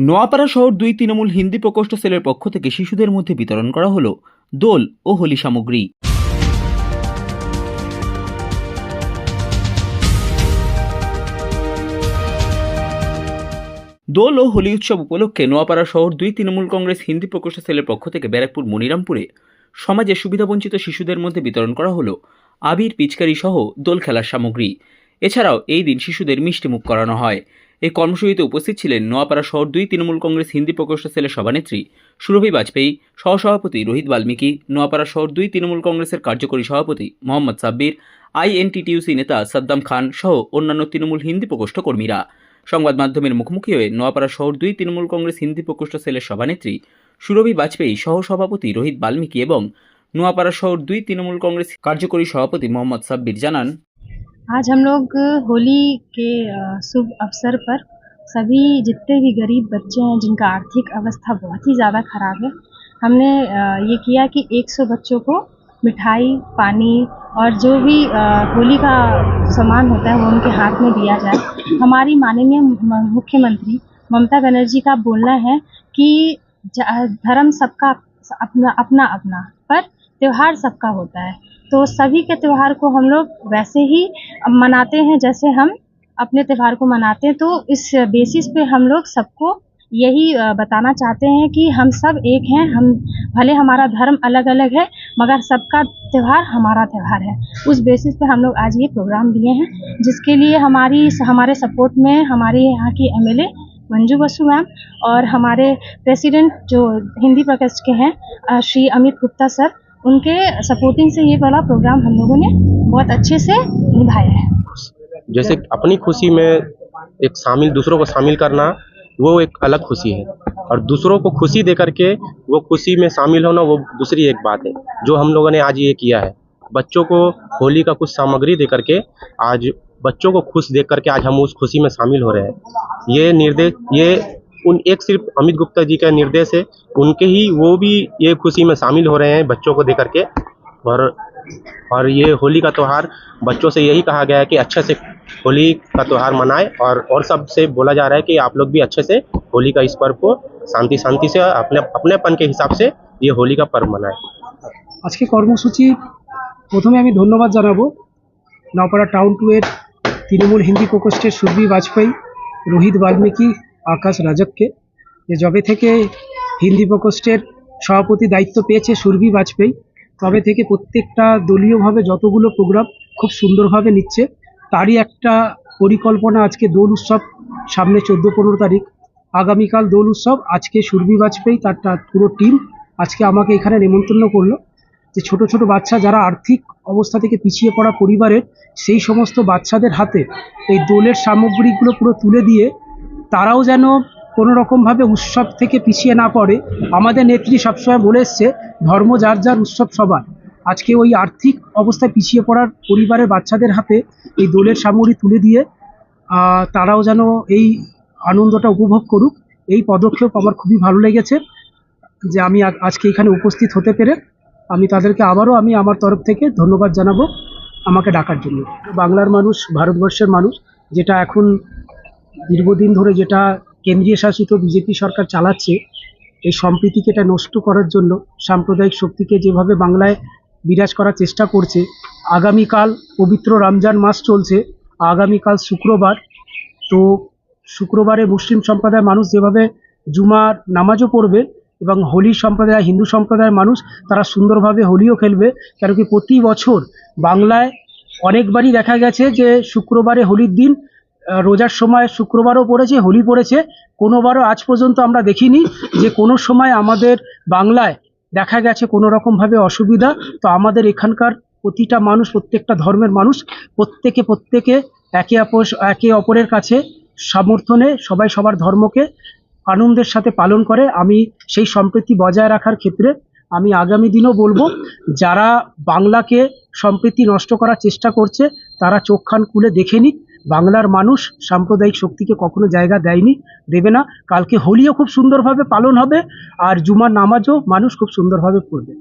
নোয়াপাড়া শহর দুই তৃণমূল হিন্দি প্রকোষ্ঠ সেলের পক্ষ থেকে শিশুদের মধ্যে বিতরণ করা হলো দোল ও হোলি সামগ্রী। দোল ও হোলি উৎসব উপলক্ষে নোয়াপাড়া শহর দুই তৃণমূল কংগ্রেস হিন্দি প্রকোষ্ঠ সেলের পক্ষ থেকে ব্যারাকপুর মনিরামপুরে সমাজের সুবিধাবঞ্চিত শিশুদের মধ্যে বিতরণ করা হলো আবির, পিচকারি সহ দোল খেলার সামগ্রী। এছাড়াও এই দিন শিশুদের মিষ্টিমুখ করানো হয়। এই কর্মসূচিতে উপস্থিত ছিলেন নোয়াপাড়া শহর দুই তৃণমূল কংগ্রেস হিন্দি প্রকোষ্ঠ সেলের সভানেত্রী সুরভি বাজপেয়ী, সহসভাপতি রোহিত বাল্মীকি, নোয়াপাড়া শহর দুই তৃণমূল কংগ্রেসের কার্যকরী সভাপতি মোহাম্মদ সাব্বির, আইএনটিটিউসি নেতা সাদ্দাম খান সহ অন্যান্য তৃণমূল হিন্দি প্রকোষ্ঠ কর্মীরা। সংবাদ মাধ্যমের মুখোমুখি হয়ে নোয়াপাড়া শহর দুই তৃণমূল কংগ্রেস হিন্দি প্রকোষ্ঠ সেলের সভানেত্রী সুরভি বাজপেয়ী, সহসভাপতি রোহিত বাল্মীকি এবং নোয়াপাড়া শহর দুই তৃণমূল কংগ্রেস কার্যকরী সভাপতি মোহাম্মদ সাব্বির জানান आज हम लोग होली के शुभ अवसर पर सभी जितने भी गरीब बच्चे हैं, जिनका आर्थिक अवस्था बहुत ही ज़्यादा ख़राब है, हमने ये किया कि 100 बच्चों को मिठाई, पानी और जो भी होली का सामान होता है वो उनके हाथ में दिया जाए। हमारी माननीय मुख्यमंत्री ममता बनर्जी का बोलना है कि धर्म सबका अपना अपना अपना, पर त्यौहार सबका होता है। तो सभी के त्यौहार को हम लोग वैसे ही मनाते हैं, जैसे हम अपने त्यौहार को मनाते हैं तो इस बेसिस पे हम लोग सबको यही बताना चाहते हैं कि हम सब एक हैं, हम, भले हमारा धर्म अलग अलग है, मगर सबका त्यौहार हमारा त्यौहार है। उस बेसिस पे हम लोग आज ये प्रोग्राम लिए हैं, जिसके लिए हमारी, हमारे सपोर्ट में हमारे यहाँ की एमएलए मंजू बसु मैम और हमारे प्रेसिडेंट जो हिंदी प्रकोष्ठ के हैं श्री अमित गुप्ता सर उनके सपोर्टिंग से ये वाला प्रोग्राम हम लोगों ने बहुत अच्छे से निभाया है। जैसे अपनी खुशी में एक शामिल, दूसरों को शामिल करना, वो एक अलग खुशी है। और दूसरों को खुशी दे करके वो खुशी में शामिल होना, वो दूसरी एक बात है, जो हम लोगों ने आज ये किया है। बच्चों को होली का कुछ सामग्री दे करके आज बच्चों को खुश देख करके आज हम उस खुशी में शामिल हो रहे हैं। ये निर्देश, ये उन एक सिर्फ अमित गुप्ता जी का निर्देश है उनके ही वो भी ये खुशी में शामिल हो रहे हैं बच्चों को दे करके और और ये होली का त्यौहार बच्चों से यही कहा गया है कि अच्छे से होली का त्यौहार मनाएं और और सबसे बोला जा रहा है कि आप लोग भी अच्छे से होली का इस पर्व को शांति शांति से अपने अपनेपन के हिसाब से ये होली का पर्व मनाएं আজকে কর্মসূচি প্রথমে আমি ধন্যবাদ জানাবো নওপাড়া টাউন টু এর তৃণমূল হিন্দি প্রকোষ্ঠের সুরভি বাজপেয়ী রোহিত বাল্মীকি আকাশ রাজককে। যে যবে থেকে হিন্দি প্রকোষ্ঠের সভাপতি দায়িত্ব পেয়েছে সুরভি বাজপেয়ী, তবে থেকে প্রত্যেকটা দলীয়ভাবে যতগুলো প্রোগ্রাম খুব সুন্দরভাবে নিচ্ছে, তারই একটা পরিকল্পনা আজকে দোল উৎসব সামনে চোদ্দ পনেরো তারিখ। আগামীকাল দোল উৎসব, আজকে সুরভি বাজপেয়ী তার পুরো টিম আজকে আমাকে এখানে নেমন্তন্ন করল। যে ছোট ছোট বাচ্চা যারা আর্থিক অবস্থা থেকে পিছিয়ে পড়া পরিবারের, সেই সমস্ত বাচ্চাদের হাতে এই দোলের সামগ্রীগুলো পুরো তুলে দিয়ে তারাও যেন কোনো রকমভাবে উৎসব থেকে পিছিয়ে না পড়ে। আমাদের নেত্রী সবসময় বলে এসছে, ধর্ম যার যার উৎসব সবার। আজকে ওই আর্থিক অবস্থায় পিছিয়ে পড়ার পরিবারের বাচ্চাদের হাতে এই দোলের সামগ্রী তুলে দিয়ে তারাও যেন এই আনন্দটা উপভোগ করুক। এই পদক্ষেপ আমার খুবই ভালো লেগেছে যে আমি আজকে এখানে উপস্থিত হতে পেরে আমি তাদেরকে আবারও আমি আমার তরফ থেকে ধন্যবাদ জানাব আমাকে ডাকার জন্য। বাংলার মানুষ, ভারতবর্ষের মানুষ, যেটা এখন দীর্ঘদিন ধরে যেটা কেন্দ্রীয় শাসিত বিজেপি সরকার চালাচ্ছে, এই সম্প্রীতিকে এটা নষ্ট করার জন্য, সাম্প্রদায়িক শক্তিকে যেভাবে বাংলায় বিরাজ করার চেষ্টা করছে, আগামীকাল পবিত্র রমজান মাস চলছে, আগামীকাল শুক্রবার, তো শুক্রবারে মুসলিম সম্প্রদায়ের মানুষ যেভাবে জুমার নামাজও পড়বে এবং হোলি সম্প্রদায়, হিন্দু সম্প্রদায়ের মানুষ তারা সুন্দরভাবে হোলিও খেলবে কেন কি প্রতি বছর বাংলায় অনেকবারই দেখা গেছে যে শুক্রবারে হোলির দিন রোজার সময় শুক্রবারও পড়েছে, হোলি পড়েছে। কোনোবারও আজ পর্যন্ত আমরা দেখিনি যে কোনো সময় আমাদের বাংলায় দেখা গেছে কোনো রকমভাবে অসুবিধা। তো আমাদের এখানকার প্রতিটা মানুষ, প্রত্যেকটা ধর্মের মানুষ, প্রত্যেকে প্রত্যেকে একে অপর একে অপরের কাছে সমর্থনে সবাই সবার ধর্মকে আনন্দের সাথে পালন করে। আমি সেই সম্প্রীতি বজায় রাখার ক্ষেত্রে আমি আগামী দিনও বলব, যারা বাংলাকে সম্প্রীতি নষ্ট করার চেষ্টা করছে, তারা চোখ খান খুলে দেখে নিক। বাংলার মানুষ সাম্প্রদায়িক শক্তিকে কখনো জায়গা দেয়নি, দেবে না। কালকে হোলিও খুব সুন্দরভাবে পালন হবে, আর জুমার নামাজও মানুষ খুব সুন্দরভাবে পড়বে।